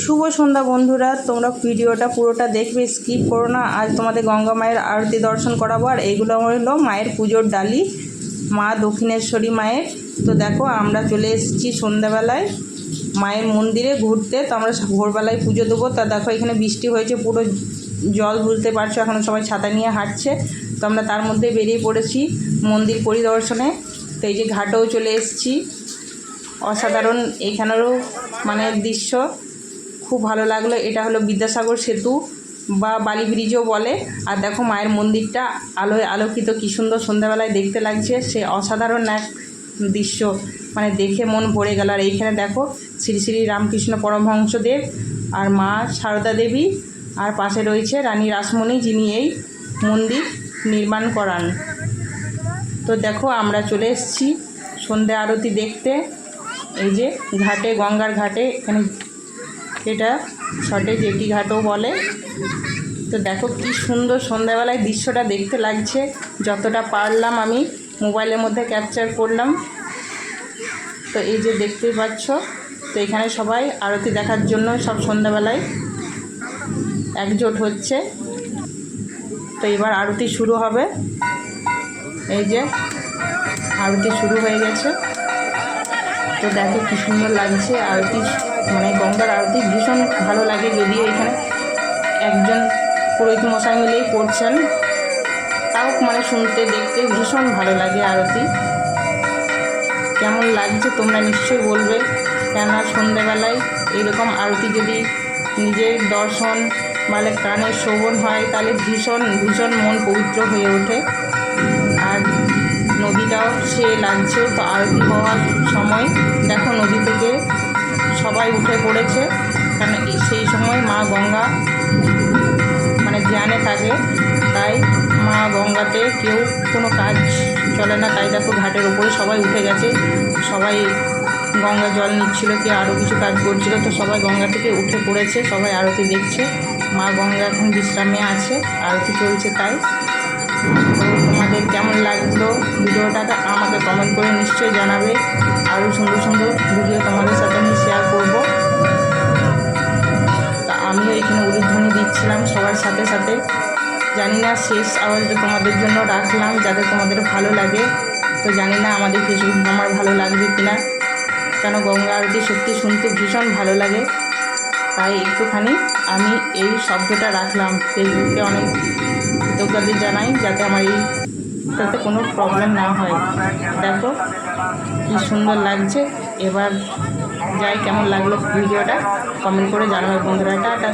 শুভ সন্ধ্যা বন্ধুরা, তোমরা ভিডিওটা পুরোটা দেখবে স্কিপ করো না। আজ তোমাদের গঙ্গা মায়ের আরতি দর্শন করাবো, আর এইগুলো হলো মায়ের পুজোর ডালি, মা দক্ষিণেশ্বরী মায়ের। তো দেখো, আমরা চলে এসেছি সন্ধ্যাবেলায় মায়ের মন্দিরে ঘুরতে, তো আমরা ভোরবেলায় পুজো দেবো। তা দেখো, এখানে বৃষ্টি হয়েছে, পুরো জল বুঝতে পারছ, এখন সবাই ছাতা নিয়ে হাঁটছে। তো আমরা তার মধ্যে বেরিয়ে পড়েছি মন্দির পরিদর্শনে। তো এই যে ঘাটেও চলে এসেছি। অসাধারণ এখানেরও মানে দৃশ্য। খুব ভালো লাগল। এটা হলো বিদ্যাসাগর সেতু বা বালি ব্রিজও বলে। আর দেখো মায়ের মন্দিরটা আলোয় আলোকিত, কী সুন্দর সন্ধ্যাবেলায় দেখতে লাগছে। সে অসাধারণ এক দৃশ্য। মানে দেখে মন ভরে গেল। আর এইখানে দেখো শ্রী শ্রী রামকৃষ্ণ পরমহংসদেব আর মা সারদা দেবী। আর পাশে রয়েছে রানী রাসমণি, যিনি এই মন্দির নির্মাণ করান। তো দেখো আমরা চলে এসেছি সন্ধ্যা আরতি দেখতে। এই যে ঘাটে, গঙ্গার ঘাটে এখানে এটা শটে জেটি ঘাটও বলে। তো দেখো কি সুন্দর সন্ধ্যাবেলায় দৃশ্যটা দেখতে লাগছে। যতটা পারলাম আমি মোবাইলের মধ্যে ক্যাপচার করলাম। তো এই যে দেখতেই পাচ্ছ, তো এখানে সবাই আরতি দেখার জন্য সব সন্ধ্যাবেলায় একজোট হচ্ছে। তো এবার আরতি শুরু হবে। এই যে আরতি শুরু হয়ে গেছে। তো দেখো কি সুন্দর লাগছে আরতি মানে গঙ্গার আরতি ভীষণ ভালো লাগে যদিও এখানে একজন পুরোহিত মশাই মিলেই করছেন। তাও মানে শুনতে, দেখতে ভীষণ ভালো লাগে আরতি। কেমন লাগছে তোমরা নিশ্চয়ই বলবে, কেননা সন্ধেবেলায় এইরকম আরতি যদি নিজের দর্শন মানে কানে শ্রবণ হয়, তাহলে ভীষণ ভীষণ মন পবিত্র হয়ে ওঠে। সে লাগছে তো আরতি হওয়ার সময়? দেখো নদী থেকে সবাই উঠে পড়েছে। কারণ সেই সময় মা গঙ্গা মানে ধ্যানে থাকে। তাই মা গঙ্গাতে কেউ কোনো কাজ চলে না। তাই দেখো ঘাটের ওপরে সবাই উঠে গেছে। সবাই গঙ্গা জল নিচ্ছিল কি আরও কিছু কাজ করছিল। তো সবাই গঙ্গা থেকে উঠে পড়েছে, সবাই আরতি দেখছে। মা গঙ্গা এখন বিশ্রামে আছে, আরতি চলছে তাই। করে নিশ্চয়ই জানাবে। আরও সুন্দর সুন্দর ভিডিও তোমাদের সাথে আমি শেয়ার করব। তা আমিও এখানে উলুধ্বনি দিচ্ছিলাম সবার সাথে সাথে। জানি না শেষ আওয়াজটা তোমাদের জন্য রাখলাম যাতে তোমাদের ভালো লাগে। তো জানি না আমাদের ফেসবুক আমার ভালো লাগবে কিনা। কেন গঙ্গা আরতি সত্যি শুনতে ভীষণ ভালো লাগে। তাই একটুখানি আমি এই শব্দটা রাখলাম। ফেসবুকে অনেক কৃতজ্ঞতা জানাই যাতে আমার এই তাতে কোনো প্রবলেম না হয়। দেখো কি সুন্দর লাগছে। এবার যাই কেমন লাগল ভিডিওটা কমেন্ট করে জানাবে বন্ধুরা। টাটা।